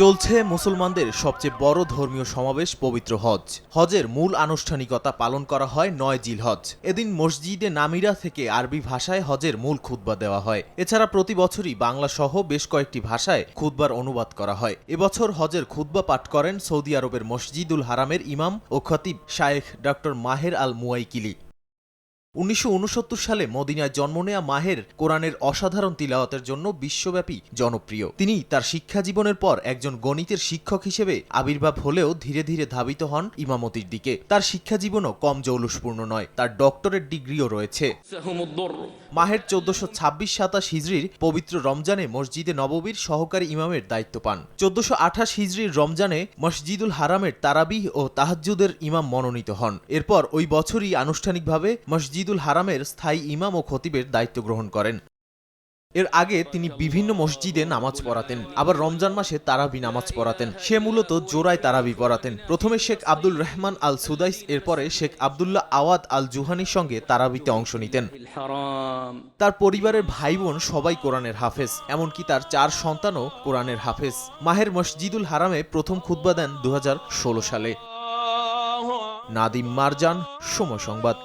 চলছে মুসলমানদের সবচেয়ে বড় ধর্মীয় সমাবেশ পবিত্র হজ। হজের মূল আনুষ্ঠানিকতা পালন করা হয় নয় জিল হজ। এদিন মসজিদে নামিরা থেকে আরবি ভাষায় হজের মূল খুতবা দেওয়া হয়। এছাড়া প্রতি বছরই বাংলা সহ বেশ কয়েকটি ভাষায় খুতবার অনুবাদ করা হয়। এবছর হজের খুতবা পাঠ করেন সৌদি আরবের মসজিদুল হারামের ইমাম ও খতিব শায়েখ ডক্টর মাহের আল মুয়াইকিলি। উনিশশো উনসত্তর সালে মদিনায় জন্ম নেয়া মাহের কোরআনের অসাধারণ তিলাওয়াতের জন্য বিশ্বব্যাপী জনপ্রিয়। তিনি তার শিক্ষা জীবনের পর একজন গণিতের শিক্ষক হিসেবে আবির্ভাব হলেও ধীরে ধীরে ধাবিত হন ইমামতির দিকে। তার শিক্ষা জীবনও কম জৌলুসপূর্ণ নয়, তার ডক্টরের ডিগ্রিও রয়েছে। মাহের চোদ্দশো ছাব্বিশ সাতাশ হিজড়ির পবিত্র রমজানে মসজিদে নববীর সহকারী ইমামের দায়িত্ব পান। চোদ্দশো আঠাশ হিজড়ির রমজানে মসজিদুল হারামের তারাবিহ ও তাহাজুদের ইমাম মনোনীত হন। এরপর ওই বছরই আনুষ্ঠানিকভাবে মসজিদ মসজিদুল হারামের স্থায়ী ইমাম ও খতিবের দায়িত্ব গ্রহণ করেন। এর আগে তিনি বিভিন্ন মসজিদে নামাজ পড়াতেন, আবার রমজান মাসে তারাবি নামাজ পড়াতেন। সে মূলত জোড়ায় তারাবি পড়াতেন। প্রথমে Sheikh Abdul Rahman Al Sudais এরপরে শেখ আবদুল্লাহ আওয়াদ আল জুহানির সঙ্গে তারাবিতে অংশ নিতেন। তার পরিবারের ভাই বোন সবাই কোরআনের হাফেজ, এমনকি তার চার সন্তানও কোরআনের হাফেজ। মাহের মসজিদুল হারামে প্রথম খুতবা দেন দু হাজার ষোলো সালে। নাদিম মারজান, সময় সংবাদ।